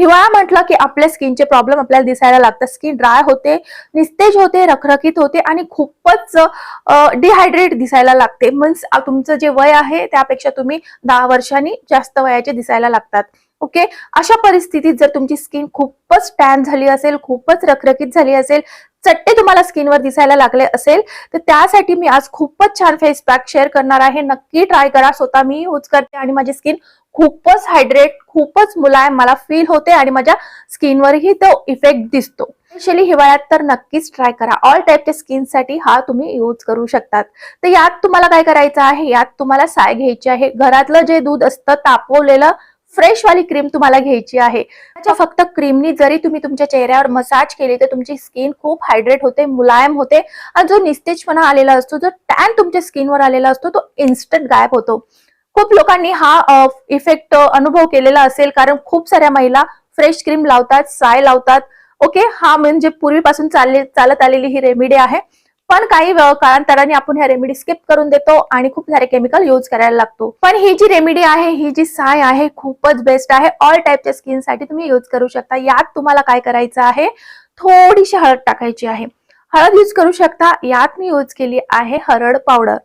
हिवाळा म्हटलं की आपल्या स्किनचे प्रॉब्लेम आपल्याला दिसायला लागतात. स्किन ड्राय होते निस्तेज होते रखरखीत होते आणि खूपच डिहायड्रेट दिसायला लागते. मीन्स तुमचं जे वय आहे त्यापेक्षा तुम्ही दहा वर्षांनी जास्त वयाचे दिसायला लागतात. ओके अशा परिस्थितीत जर तुमची स्किन खूपच टॅन झाली असेल खूपच रखरखीत झाली असेल चट्टे तुम्हाला स्किनवर दिसायला लागले असेल तर त्यासाठी मी आज खूपच छान फेस पॅक शेअर करणार आहे. नक्की ट्राय करा. स्वतः मी यूज करते आणि माझी स्किन खूपच हायड्रेट खूपच मुलायम मला फील होते आणि माझ्या स्किनवरही तो इफेक्ट दिसतो. स्पेशली हिवाळ्यात तर नक्कीच ट्राय करा. ऑल टाईपच्या स्किनसाठी हा तुम्ही यूज करू शकतात. तर यात तुम्हाला काय करायचं आहे? यात तुम्हाला साय घ्यायची आहे. घरातलं जे दूध असतं तापवलेलं फ्रेश वाली क्रीम तुम्हाला घ्यायची आहे. त्याच्या फक्त क्रीमनी जरी तुम्ही तुमच्या चेहऱ्यावर मसाज केली तर तुमची स्किन खूप हायड्रेट होते मुलायम होते. आणि जो निस्तेजपणा आलेला असतो जो टॅन तुमच्या स्किनवर आलेला असतो तो इन्स्टंट गायब होतो. खूप लोकांनी हा इफेक्ट अनुभव केलेला असेल कारण खूप साऱ्या महिला फ्रेश क्रीम लावतात साय लावतात. ओके हा म्हणजे पूर्वीपासून चालले चालत आलेली ही रेमेडी आहे. पण काही वेळ- आपण ह्या रेमेडी स्किप करून देतो आणि खूप सारे केमिकल यूज करायला लागतो. पण ही जी रेमेडी आहे ही जी साय आहे खूपच बेस्ट आहे. ऑल टाईपच्या स्किनसाठी तुम्ही यूज करू शकता. यात तुम्हाला काय करायचं आहे? थोडीशी हळद टाकायची आहे. हळद यूज करू शकता. यात मी यूज केली आहे हरड पावडर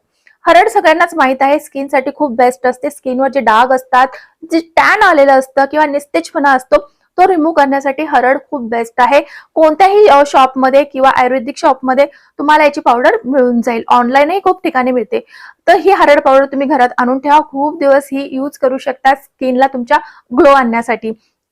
हरड सगळ्यांनाच माहीत आहे. स्किनसाठी खूप बेस्ट असते. स्किनवर जे डाग असतात जे टॅन आलेलं असतं किंवा निस्तेजपणा असतो तो रिमूव्ह करण्यासाठी हरड खूप बेस्ट आहे. कोणत्याही शॉपमध्ये किंवा आयुर्वेदिक शॉपमध्ये तुम्हाला याची पावडर मिळून जाईल. ऑनलाईनही खूप ठिकाणी मिळते. तर ही हरड पावडर तुम्ही घरात आणून ठेवा. खूप दिवस ही यूज करू शकता स्किनला तुमच्या ग्लो आणण्यासाठी.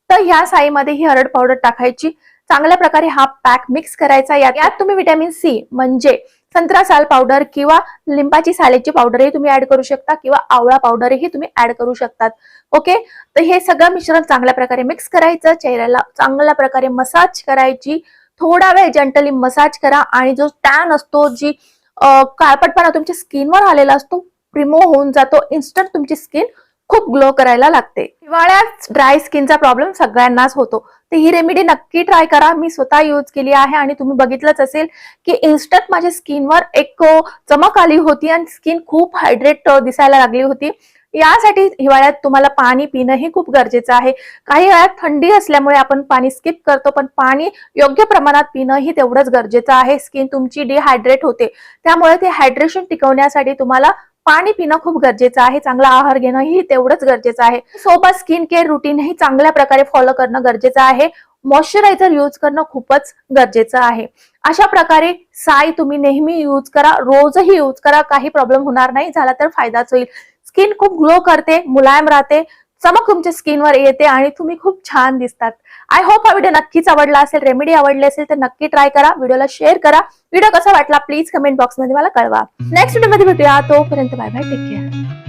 तर ह्या साईमध्ये ही हरड पावडर टाकायची. चांगल्या प्रकारे हा पॅक मिक्स करायचा. यात यात तुम्ही विटॅमिन सी म्हणजे संत्रा साल पावडर किंवा लिंबाची सालेची पावडरही तुम्ही ऍड करू शकता किंवा आवळा पावडरही तुम्ही ऍड करू शकतात. ओके तर हे सगळं मिश्रण चांगल्या प्रकारे मिक्स करायचं. चेहऱ्याला चांगल्या प्रकारे मसाज करायची. थोडा वेळ जंटली मसाज करा आणि जो टॅन असतो जी काळपटपणा तुमच्या स्किनवर आलेला असतो रिमूव्ह होऊन जातो. इन्स्टंट तुमची स्किन खूप ग्लो करायला लागते. हिवाळ्यात ड्राय स्किनचा प्रॉब्लेम सगळ्यांनाच होतो. तर ही रेमेडी नक्की ट्राय करा. मी स्वतः यूज केली आहे आणि तुम्ही बघितलंच असेल की इन्स्टंट माझ्या स्किनवर एक चमक आली होती आणि स्किन खूप हायड्रेट दिसायला लागली होती. यासाठी हिवाळ्यात तुम्हाला पाणी पिणंही खूप गरजेचं आहे. काही वेळात थंडी असल्यामुळे आपण पाणी स्किप करतो पण पाणी योग्य प्रमाणात पिणंही तेवढंच गरजेचं आहे. स्किन तुमची डिहायड्रेट होते. त्यामुळे ते हायड्रेशन टिकवण्यासाठी तुम्हाला पाणी पिणं खूप गरजेचं आहे चांगला आहार घेणंही तेवढंच गरजेचं आहे. सोबत स्किन केअर रुटीनही चांगल्या प्रकारे फॉलो करणं गरजेचं आहे. मॉइश्चरायझर यूज करणं खूपच गरजेचं आहे. अशा प्रकारे साय तुम्ही नेहमी यूज करा रोजही यूज करा काही प्रॉब्लेम होणार नाही झाला तर फायदाच होईल. स्किन खूप ग्लो करते मुलायम राहते चमक तुमच्या स्किनवर येते आणि तुम्ही खूप छान दिसतात. आय होप हा व्हिडिओ नक्कीच आवडला असेल. रेमेडी आवडली असेल तर नक्की ट्राय करा. व्हिडिओला शेअर करा. व्हिडिओ कसा वाटला प्लीज कमेंट बॉक्समध्ये मला कळवा. नेक्स्ट व्हिडिओमध्ये भेटूया. तोपर्यंत बाय बाय टेक केअर